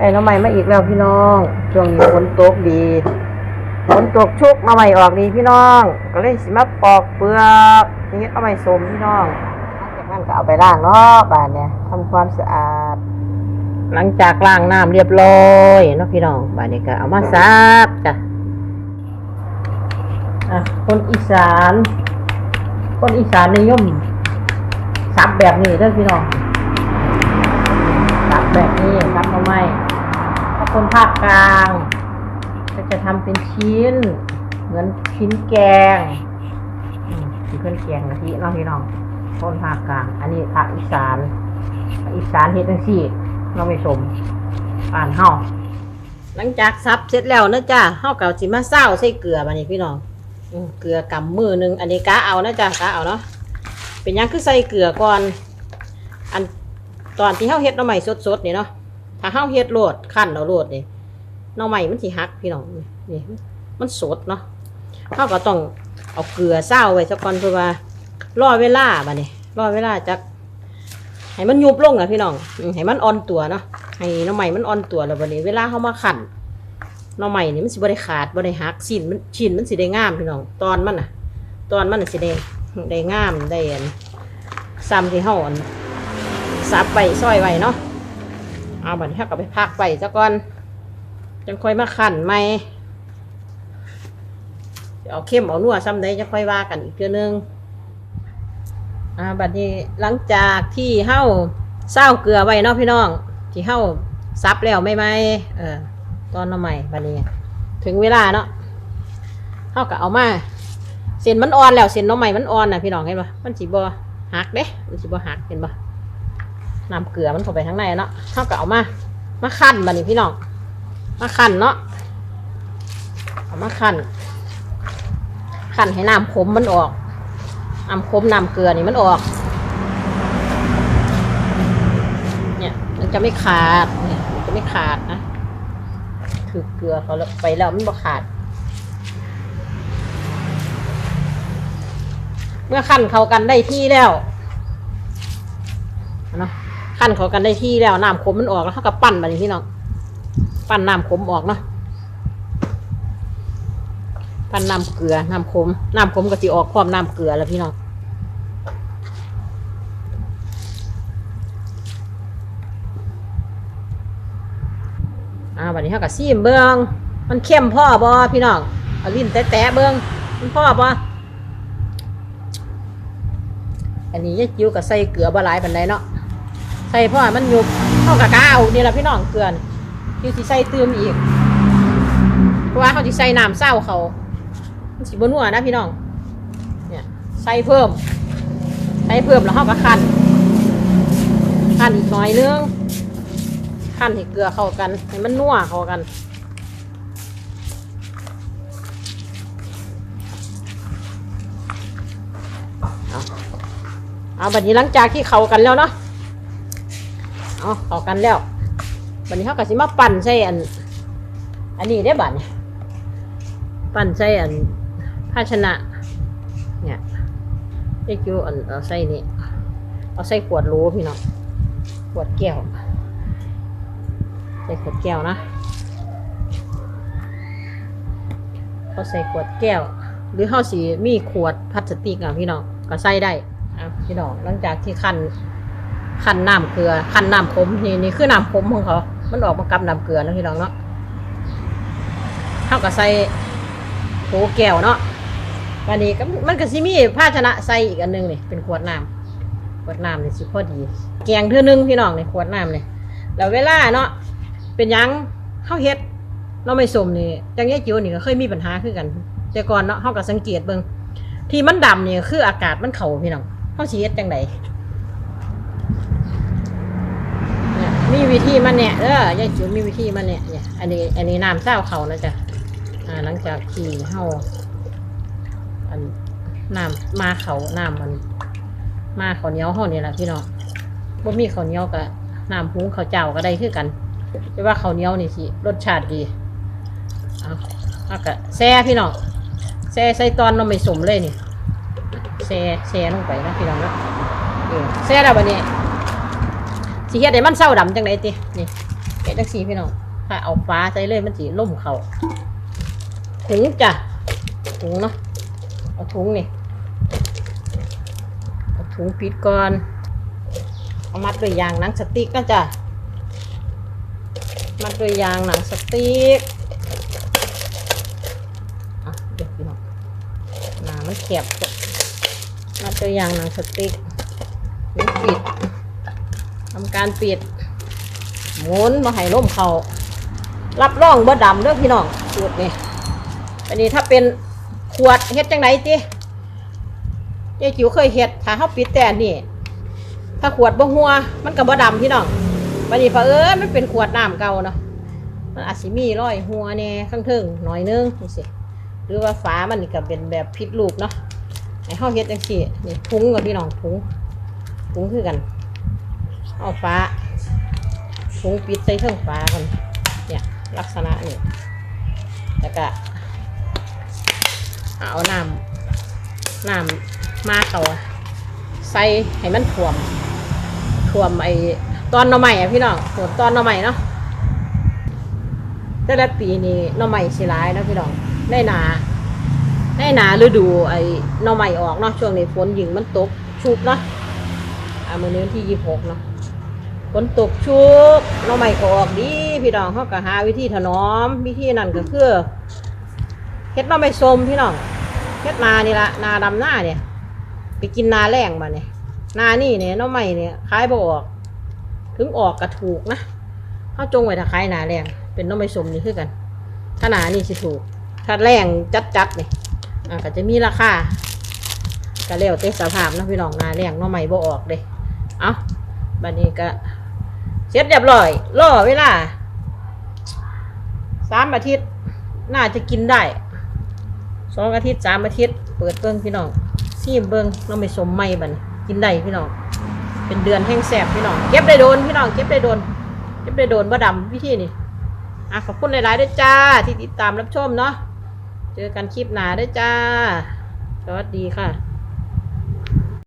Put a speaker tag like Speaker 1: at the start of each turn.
Speaker 1: ไอ้น้องใหม่มาอีกแล้วพี่น้องช่วงนี้ฝนตกดีฝนตกชุกมาใหม่ออกดีพี่น้อง ก็เลยสิมาปอกเปลือกนี้เอาใหม่สมพี่น้องจากนั้นก็เอาไปล้างเนาะบานเนี่ยทำความสะอาด หลังจากล้างน้ำเรียบร้อยเนาะพี่น้องบานนี้ก็เอามาซักจ้ะอะคนอีสาน คนอีสานนิยมซับแบบนี้เด้อพี่น้องซับแบบนี้ซับเอาไม่ถ้า คนภาคกลางก็จะทำเป็นชิ้น เหมือนชิ้นแกงอืมที่เพื่อนแกงกะทิเนาะพี่น้องคนภาคกลาง อันนี้ภาคอีสานภาคอีสานเฮ็ดจังซี่เราไม่สมอ่านเฮาหลังจากซับเสร็จแล้วนะจ้าเฮาก็สิมาเศร้าใส่เกลือบัดนี้พี่น้องอเกลือกำมือหนึงอันนี้กะเอานะจ้ากะเอาเนาะเป็นยังคือใส่เกลือก่อน อันตอนที่เฮาเฮ็ดหน่อไม้สดๆนี่เนาะ ถ้าเฮาเฮ็ดโลดคั่นเอาโลดนี่หน่อไม้มันสิหักพี่น้องนี่มันสดเนาะเฮาก็ต้องเอาเกลือเศร้าไว้ซะก่อนเพื่อว่ารอเวลาบัดนี้รอเวลาจักให้มันยุบลงอะพี่น้องให้มันอ่อนตัวเนาะให้น่อไม้มันอ่อนตัวแล้วบัดนี้เวลาเฮามาคั่นน่อไม้นี่มันสิบ่ได้ขาดบ่ได้หักชิ้นมันชิ้นมันสิได้งามพี่น้องตอนมันน่ะ ตอนมันน่ะสิได้ได้งามได้อันซ้ำที่เฮาอันซับไว้ซอยไว้เนาะ เอาบัดนี้เราก็ไปพักไว้ซะก่อน จังค่อยมาขั่นใหม่เอาเข้มเอานัวซ้ำใดจะค่อยว่ากันอีกเทื่อนึงอ่าบัดนี้หลังจากที่เฮาเศร้าเกลือไว้เนาะพี่น้อง ที่เฮาซับแล้วไม่ไหมเออตอนน้ำใหม่บัดนี้ ถึงเวลาเนาะเฮาก็เอามาเส้นมันอ่อนแล้วเส้นน้ำใหม่มันอ่อนน่ะพี่น้องเห็นปะมันสิบ่หักเด้มันสิบ่หักเห็นปะ น้ำเกลือมันเข้าไปข้างในเนาะเท่ากับเอามามาคั่นบัดนี้พี่น้องมาคั่นเนาะเอามาคั่นคั่นให้น้ำขมมันออกน้ำขมน้ำเกลือนี่มันออก เนี่ยมันจะไม่ขาดเนี่ยมันจะไม่ขาดนะถือเกลือเขาแล้วไปแล้วมันบ่ขาด เมื่อคั่นเข้ากันได้ที่แล้วเนาะ ขั้นเขากันได้ที่แล้วน้ำขมมันออกแล้วเขาก็ปั้นมาอย่างที่น้องปั้นน้ำขมออกเนาะปั้นน้ำเกลือน้ำขมน้ำขมก็จะออกความน้ำเกลือแล้วพี่น้องอ่าวันนี้เขาก็ซีมเบิ้งมันเข้มพ่อบอพี่น้องเอาลิ้นแตะเบิ้งมันพ่อบออันนี้ยายจิ้วกับใส่เกลือบะหลายปันไดเนาะ ใส่พ่อให้มันยุบเข้ากับก้าวนี่แหละพี่น้องเกลือนอยู่ที่ใส่เติมอีก เพราะว่าเขาจะใส่น้ำเศร้าเขาสิบนัวนะพี่น้อง เนี่ยใส่เพิ่ม ใส่เพิ่มแล้วเขาก็คั้นคั้นอีกหน่อยนึงคั้นให้เกลือเข้ากันให้มันนัวเข้ากันเอาเอาบัดนี้หลังจากที่เข้ากันแล้วเนาะ เอาเข้ากันแล้ววันนี้เขาก็สิมาปั่นใส่อัน อันนี้ได้บัดนี่ยปั่นใส่อันภาชนะ เนี่ยไอ้คิวอันเอาใส่นี่เอาใส่ขวดโหลพี่น้องขวดแก้วใส่ขวดแก้วนะเขาใส่ขวดแก้ว หรือเขาสีมีขวดพลาสติกอะพี่น้องก็ใส่ได้อะพี่น้องหลังจากที่คั้น ขั้นน้ำเกลือขั้นน้ำขมนี่นี่คือน้ำขมของเขา มันออกมากับน้ำเกลือนะพี่น้องเนาะเท่ากับใส่โถแก้วเนาะวันนี้ก็มันก็สิมีภาชนะใส่อีกอันหนึงนี่เป็นขวดน้ำขวดน้ำนี่สิพอดี แกงเท่านึงพี่น้องนี่ขวดน้ำนี่แล้วเวลาเนาะเป็นยังเข้าเฮ็ดเราไม่สมนี่จังยายจิ๋วนี่ก็เคยมีปัญหาคือกัน แต่ก่อนเนาะเขาก็สังเกตเบิ่งที่มันดำนี่คืออากาศมันเข่าพี่น้องเขาสิเฮ็ดจังได เนี่ย มีวิธีมันเนี่ยเออยายจิ๋วมีวิธีมันเนี่ยเนี่ย อันนี้ อันนี้น้ำเจ้าเขานะจ๊ะอ่าหลังจากที่เฮาอันน้ำมาเขาน้ำมัน มาเขาเนียวเฮานี่แหละพี่น้องบ่มีเขาเนียวกับน้ำหุงเขาเจ้าก็ได้คือกันแต่ว่าเขาวเนียวนี่สิรสชาติดีเอาเอากะแซ่พี่น้องแซ่ใส่ตอนเราไม่สมเลยนี่แซ่แซ่ลงไปนะพี่น้องนะเออแซ่แล้วบัดนี้ สิเฮ็ดให้มันเศร้าดำจังไดตินี่เฮ็ดจังซี่พี่น้องถ้าเอาฟ้าใส่เลยมันสิล่มเขาถุงจ้ะถุงเนาะเอาถุงนี่เอาถุงปิดก่อนเอามัดด้วยยางหนังสติ๊กนะจ้ะมัดด้วยยางหนังสติ๊กอะเดี๋ยวพี่น้องหนามันแคบมัดด้วยยางหนังสติ๊กปิด ทำการปิดหมุนมาให้ล่มเขารับรองบ่ดำเด้อพี่น้องสูตรนี่อันนี้ถ้าเป็นขวดเฮ็ดจังไหนติยายจิ๋วเคยเฮ็ดถ้าเฮาปิดแต่นี่ ถ้าขวดบ่หัว มันก็บ่ดำพี่น้องบัดนี้เผอิญมันเป็นขวดน้ำเก่าเนาะมันอาจสิมีร้อยหัวแน่ข้างเทิงหน่อยนึงจังซี่หรือว่าฝามันนี่ก็เป็นแบบผิดรูปเนาะให้เฮาเฮ็ดจังซี่นี่ถุงกับพี่น้องถุงถุงคือกัน เอาฝาถุงปิดใส่เครื่องฟ้ากันเนี่ยลักษณะนี่แล้วก็เอาน้ำน้ำมาเขาใส่ให้มันท่วมท่วมไอ้ตอนหน่อใหม่อะพี่น้องท่วมตอนหน่อใหม่เนาะแต่ละปีนี่หน่อใหม่สิร้ายนะพี่น้องได้หนาได้หนาฤดูไอ้หน่อใหม่ออกเนาะช่วงนี้ฝนหญิงมันตกชุบเนาะอ่ามื้อนี้วันที่ยี่หกเนาะ ฝนตกชุกหน้องใหม่ก็ออกดีพี่น้องเขาก็หาวิธีถนอม วิธีนั่นก็คือเฮ็ดหน้องไม่สมพี่น้องเฮ็ดนานี่ละนาดำหน้าเนี่ย ไปกินนาแรงมาเนี่ยนานี่เนี่ยน้องใหม่เนี่ยขายบ่ออก ถึงออกก็ถูกนะเขาจงไว้ถ้าขายนาแรงเป็นน้องไม่สมนี่คือกันถ้านานี่สิถูก ถ้าแรงจัดๆเนี่ยอะก็จะมีราคาก็แล้วแต่สภาพนะพี่น้องนาแรงน้องใหม่บ่ออกเด้เอ้าบัดนี้ก็ เสร็จเรียบร้อย รอเวลาสามอาทิตย์ น่าจะกินได้สองอาทิตย์สามอาทิตย์ เปิดเบิ้งพี่น้องซีมเบิ้งเราไม่สมไม่บันกินได้พี่น้อง เป็นเดือนแห้งแสบพี่น้อง เก็บได้โดนพี่น้อง เก็บได้โดน เก็บได้โดนบ่ดำวิธีนี่อะขอบคุณหลายๆด้วยจ้า ที่ติดตามรับชมเนาะ เจอกันคลิปหน้าด้วยจ้า สวัสดีค่ะ